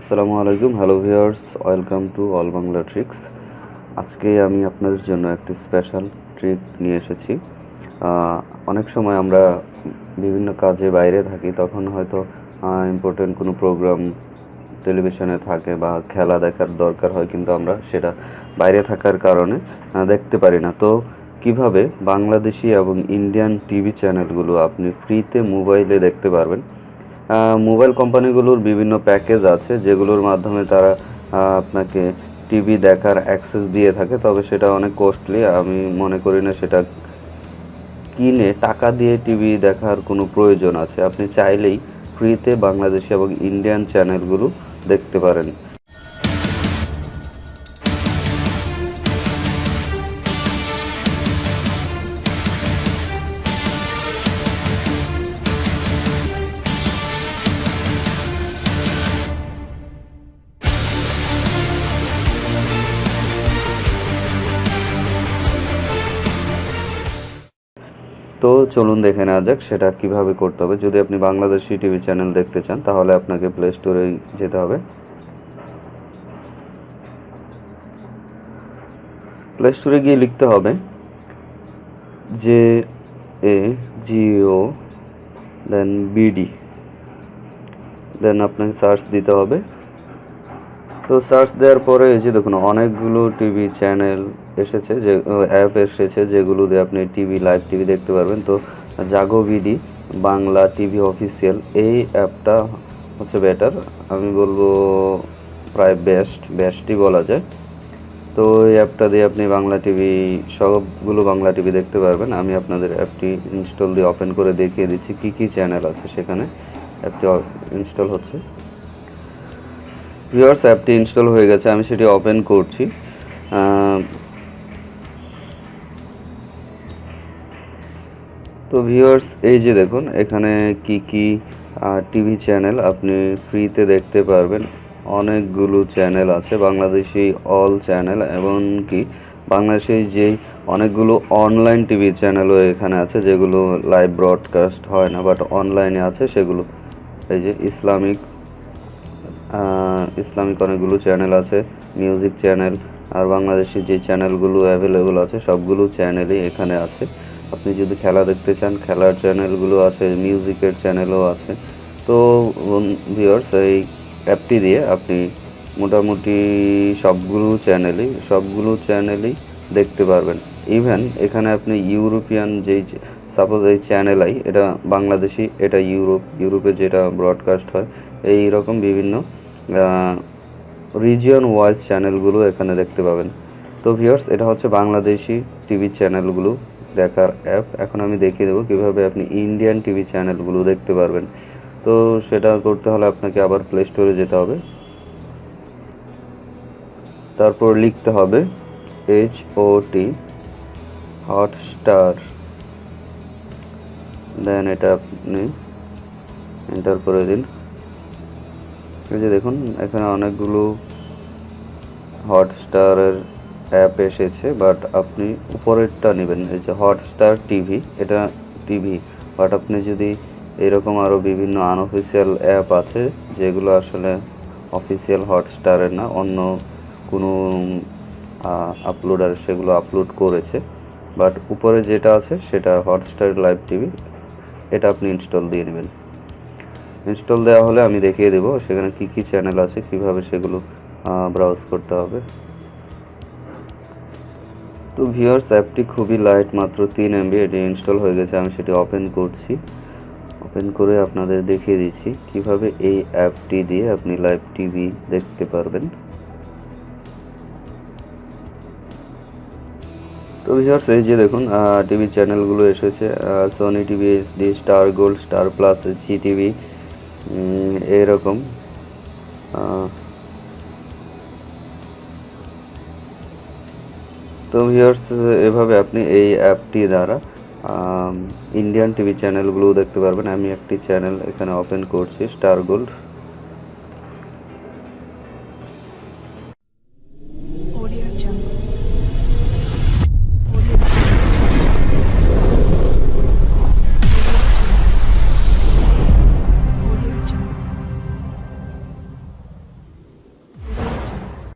আসসালামু আলাইকুম, hello viewers, welcome to All Bangla Tricks. আজকে আমি আপনাদের জন্য একটি স্পেশাল ট্রিক নিয়ে এসেছি। অনেক সময় আমরা বিভিন্ন কাজে বাইরে থাকি, তখন হয়তো ইম্পর্টেন্ট কোনো প্রোগ্রাম টেলিভিশনে থাকে বা খেলা দেখার দরকার হয়, কিন্তু আমরা সেটা বাইরে থাকার কারণে দেখতে পারি না। তো কীভাবে বাংলাদেশি এবং ইন্ডিয়ান টিভি চ্যানেলগুলো আপনি ফ্রিতে মোবাইলে দেখতে পারবেন মোবাইল কোম্পানিগুলোর বিভিন্ন প্যাকেজ আছে, যেগুলোর মাধ্যমে তারা আপনাকে টিভি দেখার অ্যাক্সেস দিয়ে থাকে। তবে সেটা অনেক কস্টলি আমি মনে করি না সেটা কিনে টাকা দিয়ে টিভি দেখার কোনো প্রয়োজন আছে। আপনি চাইলেই ফ্রিতে বাংলাদেশি এবং ইন্ডিয়ান চ্যানেলগুলো দেখতে পারেন। তো চলুন দেখে নেওয়া যাক সেটা কীভাবে করতে হবে। যদি আপনি বাংলাদেশি টিভি চ্যানেল দেখতে চান, তাহলে আপনাকে প্লে স্টোরে যেতে হবে। প্লে স্টোরে গিয়ে লিখতে হবে J A G O then BD then আপনাকে সার্চ দিতে হবে। তো সার্চ দেওয়ার পরে এই যে দেখুন, অনেকগুলো টিভি চ্যানেল এসেছে যে অ্যাপ এসেছে যেগুলো দিয়ে আপনি টিভি লাইভ টিভি দেখতে পারবেন। তো Jago BD Bangla TV official এই অ্যাপটা হচ্ছে বেটার আমি বলব প্রায় বেস্ট বেস্টই বলা যায়। তো এই অ্যাপটা দিয়ে আপনি বাংলা টিভি সবগুলো বাংলা টিভি দেখতে পারবেন। আমি আপনাদের অ্যাপটি ইনস্টল দিয়ে ওপেন করে দেখিয়ে দিচ্ছি। কি কি চ্যানেল আছে সেখানে? অ্যাপটি ইনস্টল হচ্ছে। ভিউয়ার্স অ্যাপটি ইনস্টল হয়ে গেছে, আমি সেটি ওপেন করছি। তো ভিউয়ার্স এই যে দেখুন, এখানে কি কি টিভি চ্যানেল আপনি ফ্রিতে দেখতে পারবেন। অনেকগুলো চ্যানেল আছে, বাংলাদেশি অল চ্যানেল এমনকি বাংলাদেশি যেই অনেকগুলো অনলাইন টিভি চ্যানেলও এখানে আছে, যেগুলো লাইভ ব্রডকাস্ট হয় না বাট অনলাইনে আছে সেগুলো। এই যে ইসলামিক ইসলামিক অনেকগুলো চ্যানেল আছে মিউজিক চ্যানেল আর বাংলাদেশি যে চ্যানেলগুলো অ্যাভেলেবল আছে, সবগুলো চ্যানেলই এখানে আছে। আপনি যদি খেলা দেখতে চান, খেলার চ্যানেলগুলো আছে মিউজিকের চ্যানেলও আছে। তো ভিওর্স এই অ্যাপটি দিয়ে আপনি মোটামুটি সবগুলো চ্যানেলই সবগুলো চ্যানেলই দেখতে পারবেন। ইভেন এখানে আপনি ইউরোপিয়ান যেই সাপোজ এই চ্যানেল আই এটা বাংলাদেশি, এটা ইউরোপ, ইউরোপে যেটা ব্রডকাস্ট হয় এই রকম বিভিন্ন রিজিয়ন ওয়াইজ চ্যানেলগুলো এখানে দেখতে পাবেন। তো ভিউয়ার্স এটা হচ্ছে বাংলাদেশি টিভি চ্যানেলগুলো দেখার অ্যাপ এখন আমি দেখিয়ে দেবো কীভাবে আপনি ইন্ডিয়ান টিভি চ্যানেলগুলো দেখতে পারবেন। তো সেটা করতে হলে আপনাকে আবার প্লে স্টোরে যেতে হবে। তারপর লিখতে হবে এইচ ও টি হটস্টার দেন এটা আপনি এন্টার করে দিন। এই যে দেখুন, এখানে অনেকগুলো হটস্টারের অ্যাপ এসেছে বাট আপনি উপরেরটা নেবেন। এই যে হটস্টার টিভি এটা টিভি বাট আপনি যদি এরকম আরও বিভিন্ন আনঅফিসিয়াল অ্যাপ আছে, যেগুলো আসলে অফিসিয়াল হটস্টারের না, অন্য কোনো আপলোডার সেগুলো আপলোড করেছে বাট উপরে যেটা আছে, সেটা হটস্টার লাইভ টিভি এটা আপনি ইনস্টল দিয়ে নেবেন। ইনস্টল দেওয়া হলে আমি দেখিয়ে দেবো সেখানে কি কি চ্যানেল আছে, কীভাবে সেগুলো ব্রাউজ করতে হবে। তো ভিউয়ার্স অ্যাপটি খুবই লাইট মাত্র তিন এমবি এটি ইনস্টল হয়ে গেছে, আমি সেটি ওপেন করছি। ওপেন করে আপনাদের দেখিয়ে দিচ্ছি, কীভাবে এই অ্যাপটি দিয়ে আপনি লাইভ টিভি দেখতে পারবেন। তো ভিউয়ার্স এই যে দেখুন টিভি চ্যানেলগুলো এসেছে Sony TV HD Star Gold Star Plus Zee TV এরকম। তো ভিউয়ার্স এভাবে আপনি এই অ্যাপটি দ্বারা ইন্ডিয়ান টিভি চ্যানেলগুলো দেখতে পারবেন। আমি একটি চ্যানেল এখানে ওপেন করছি স্টার গোল্ড